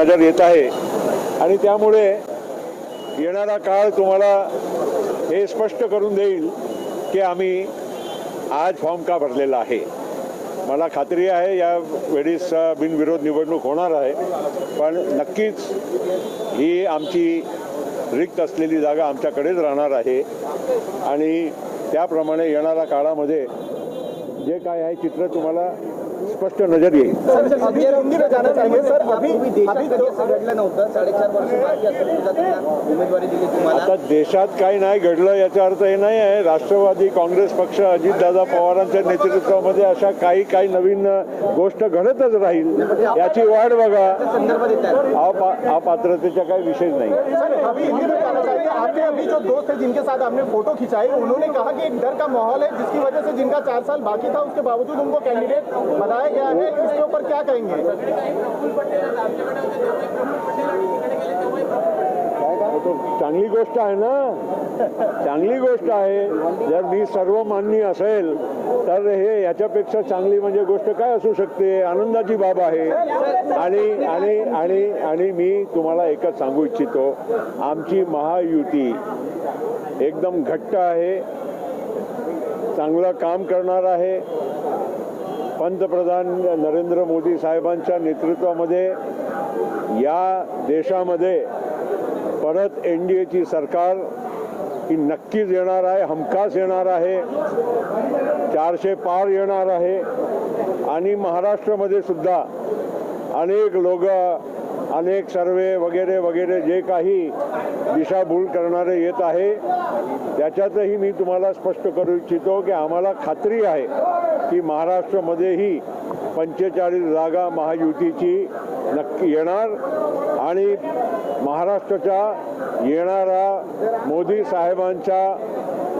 नजर येत आहे. आणि त्यामुळे येणारा काळ तुम्हाला हे स्पष्ट करून देईल की आम्ही आज फॉर्म का भरलेला आहे. मला खात्री आहे या वेळीस बिनविरोध निवडणूक होणार आहे. पण नक्कीच ही आमची रिक्त असलेली जागा आमच्याकडेच राहणार आहे. आणि त्याप्रमाणे येणाऱ्या काळामध्ये जे काय आहे चित्र तुम्हाला स्पष्ट नजर येईल. आता देशात काही नाही घडलं याचा अर्थ हे नाही आहे. राष्ट्रवादी काँग्रेस पक्ष अजितदादा पवारांच्या नेतृत्वामध्ये अशा काही काही नवीन गोष्ट घडतच राहील याची वाट बघा. अपा- अपात्रतेचा काही विषय नाही. जो दोस्त है जिनके साथ आपने फोटो खिंचाई उन्होंने कहा कि एक डर का माहौल है जिसकी वजह से जिनका चार साल बाकी था उसके बावजूद उनको कैंडिडेट बताया गया है इसके ऊपर क्या कहेंगे? तो चांगली गोष्ट आहे ना? चांगली गोष्ट आहे. जर मी सर्वमान्य असेल तर हे याच्यापेक्षा चांगली म्हणजे गोष्ट काय असू शकते? आनंदाची बाब आहे. आणि आणि आणि आणि मी तुम्हाला एकच सांगू इच्छितो. आमची महायुती एकदम घट्ट आहे. चांगलं काम करणार आहे. पंतप्रधान नरेंद्र मोदी साहेबांच्या नेतृत्वामध्ये या देशामध्ये परत एन डी एची सरकार ही नक्कीच येणार आहे हमखास येणार आहे चारशे पार येणार आहे. आणि महाराष्ट्रामध्ये सुद्धा अनेक लोक अनेक सर्वे वगैरे वगैरे जे काही दिशाभूल करणारे येत आहे त्याच्यातही मी तुम्हाला स्पष्ट करू इच्छितो की आम्हाला खात्री आहे. की महाराष्ट्रामध्येही पंचेचाळीस जागा महायुतीची नक्की येणार आणि महाराष्ट्राच्या येणारा मोदी साहेबांच्या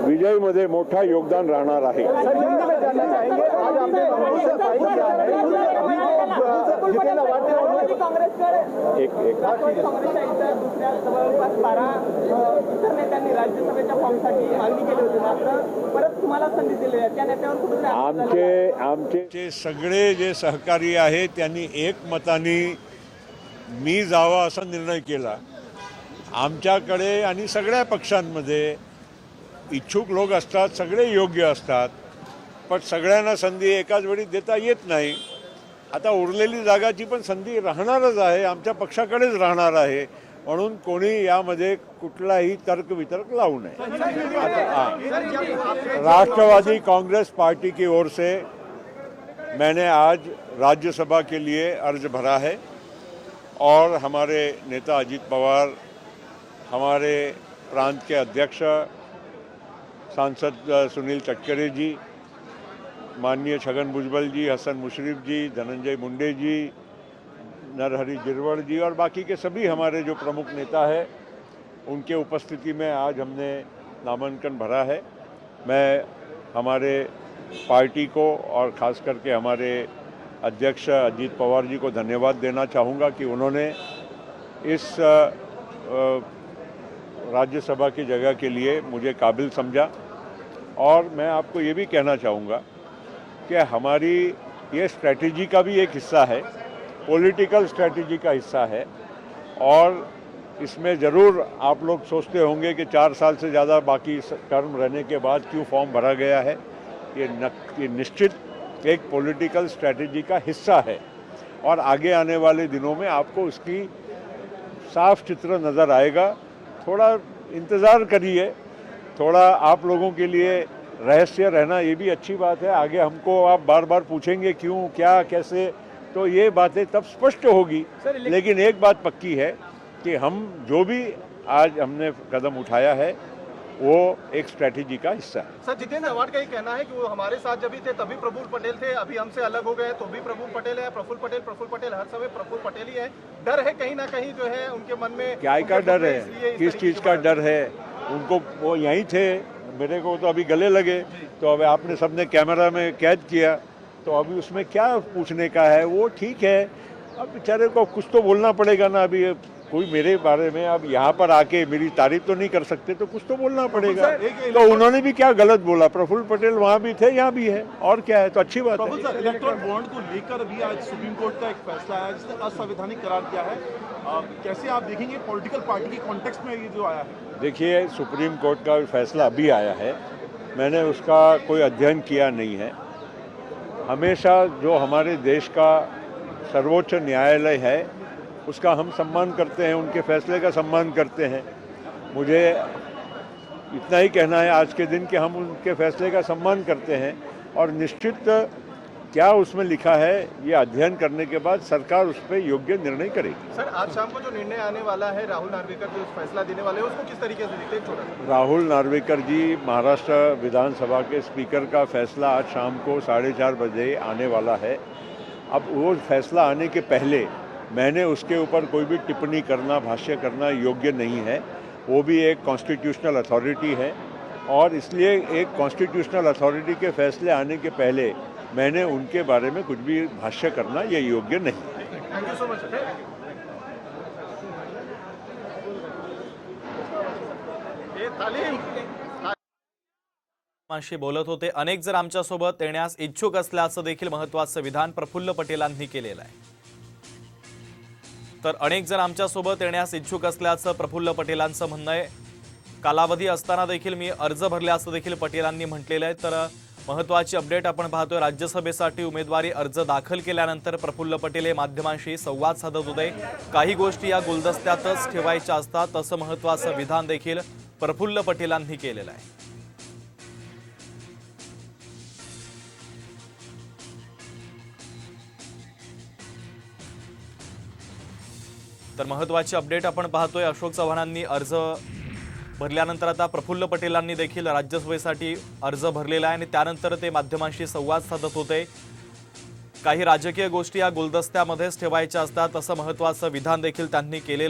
विजयमध्ये मोठा योगदान राहणार आहे सर हिंदी में जानना चाहेंगे आज आपने कांग्रेस से फाइट किया है अभी जो जितेंद्र वाटे उन्होंने काँग्रेसकडे. एक एक काँग्रेसच्या इथं? दुसऱ्या जवळपास बारा अ, इतर नेत्यांनी राज्यसभेच्या फॉर्मसाठी मागणी केली होती मात्र परत तुम्हाला संधी दिली आहे. त्या नेत्यावर कुठेतरी आरोप झालेला आहे. आमचे आमचे सगळे जे सहकारी आहेत त्यांनी एकमताने मी जावा असा निर्णय केला. आमच्याकडे आणि सगळ्या पक्षांमध्ये इच्छुक लोक असतात सगळे योग्य असतात पण सगळ्यांना संधी एकाच वेळी देता येत नाही. आता उरलेली जागाची पण संधी राहणारच आहे आमच्या पक्षाकडेच राहणार आहे. म्हणून कोणी यामध्ये कुठलाही तर्क वितर्क लावू नये. आता राष्ट्रवादी कांग्रेस पार्टी की ओर से मैंने आज राज्यसभा के लिए अर्ज भरा है और हमारे नेता अजीत पवार हमारे प्रांत के अध्यक्ष सांसद सुनील तटकरे जी माननीय छगन भुजबल जी, हसन मुशरफ जी, धनंजय मुंडे जी, नरहरि गिरवड़ जी और बाकी के सभी हमारे जो प्रमुख नेता हैं, उनके उपस्थिति में आज हमने नामांकन भरा है। मैं हमारे पार्टी को और ख़ास करके हमारे अध्यक्ष अजीत पवार जी को धन्यवाद देना चाहूँगा कि उन्होंने इस राज्यसभा की जगह के लिए मुझे काबिल समझा। और मैं आपको ये भी कहना चाहूँगा कि हमारी ये स्ट्रैटेजी का भी एक हिस्सा है पॉलिटिकल स्ट्रैटेजी का हिस्सा है और इसमें ज़रूर आप लोग सोचते होंगे कि चार साल से ज़्यादा बाकी टर्म रहने के बाद क्यों फॉर्म भरा गया है। ये, ये निश्चित एक पॉलिटिकल स्ट्रैटेजी का हिस्सा है और आगे आने वाले दिनों में आपको उसकी साफ़ चित्र नज़र आएगा। थोड़ा इंतज़ार करिए थोड़ा आप लोगों के लिए रहस्य रहना ये भी अच्छी बात है। आगे हमको आप बार बार पूछेंगे क्यों क्या कैसे? तो ये बातें तब स्पष्ट होगी। लेकिन एक बात पक्की है कि हम जो भी आज हमने कदम उठाया है वो एक स्ट्रैटेजी का हिस्सा है। सर जितेंद्र अवार्ड का ये कहना है कि वो हमारे साथ जब भी थे तभी प्रफुल्ल पटेल थे। अभी हमसे अलग हो गए तो भी प्रफुल्ल पटेल है। प्रफुल पटेल प्रफुल पटेल हर समय प्रफुल पटेल ही है। डर है कहीं ना कहीं जो है उनके मन में क्या का डर है किस चीज़ का डर है? उनको वो यहीं थे, मेरे को तो अभी गले लगे। तो अब आपने सबने कैमरा में कैद किया। तो अभी उसमें क्या पूछने का है? वो ठीक है। अब बेचारे को कुछ तो बोलना पड़ेगा ना अभी। कोई मेरे बारे में अब यहाँ पर आके मेरी तारीफ़ तो नहीं कर सकते तो कुछ तो बोलना पड़ेगा। तो उन्होंने भी क्या गलत बोला? प्रफुल्ल पटेल वहाँ भी थे यहाँ भी है। और क्या है? तो अच्छी बात है। इलेक्ट्रॉन बॉन्ड को लेकर भी आज सुप्रीम कोर्ट का एक फैसला आया जिसने असंवैधानिक करार दिया है। अ, कैसे आप देखेंगे पॉलिटिकल पार्टी के कॉन्टेक्स्ट में ये जो आया है? देखिए सुप्रीम कोर्ट का फैसला अभी आया है। मैंने उसका कोई अध्ययन किया नहीं है। हमेशा जो हमारे देश का सर्वोच्च न्यायालय है उसका हम सम्मान करते हैं उनके फैसले का सम्मान करते हैं। मुझे इतना ही कहना है आज के दिन कि हम उनके फैसले का सम्मान करते हैं और निश्चित क्या उसमें लिखा है ये अध्ययन करने के बाद सरकार उस पर योग्य निर्णय करेगी। सर आज शाम को जो निर्णय आने वाला है राहुल नार्वेकर जो फैसला देने वाले हैं उसको किस तरीके से देखते हैं छोटा राहुल नार्वेकर जी महाराष्ट्र विधानसभा के स्पीकर का फैसला आज शाम को साढ़े चार बजे आने वाला है। अब वो फैसला आने के पहले मैंने उसके ऊपर कोई भी टिप्पणी करना भाष्य करना योग्य नहीं है। वो भी एक कॉन्स्टिट्यूशनल अथॉरिटी है और इसलिए एक कॉन्स्टिट्यूशनल अथॉरिटी के फैसले आने के पहले मैंने उनके बारे में कुछ भी भाष्य करना ये योग्य नहीं। है थैंक यू सो मच हे थाली माशी बोलत होते अनेक जण आमच्यासोबत येण्यास इच्छुक असल्याचं देखील महत्वाचं विधान प्रफुल्ल पटेलांनी केलेलं आहे. तर अनेक जण आमच्यासोबत येण्यास इच्छुक असल्याचं प्रफुल्ल पटेलांचं म्हणणं आहे. कालावधी असताना देखील मी अर्ज भरल्याचं देखील पटेलांनी म्हटलेलं आहे. तर महत्त्वाची अपडेट आपण पाहतोय राज्यसभेसाठी उमेदवारी अर्ज दाखल केल्यानंतर प्रफुल्ल पटेल हे माध्यमांशी संवाद साधत होते. काही गोष्टी या गुलदस्त्यातच ठेवायच्या असतात तसं महत्त्वाचं विधान देखील प्रफुल्ल पटेलांनी केलेलं आहे. तर महत्त्वाची अपडेट आपण पाहतोय. अशोक चव्हाणांनी अर्ज भरल्यानंतर आता प्रफुल्ल पटेलांनी देखील राज्यसभेसाठी अर्ज भरलेला आहे आणि त्यानंतर ते माध्यमांशी संवाद साधत होते. काही राजकीय गोष्टी या गुलदस्त्यामध्येच ठेवायच्या असतात. असं महत्त्वाचं विधान देखील त्यांनी केलेलं आहे.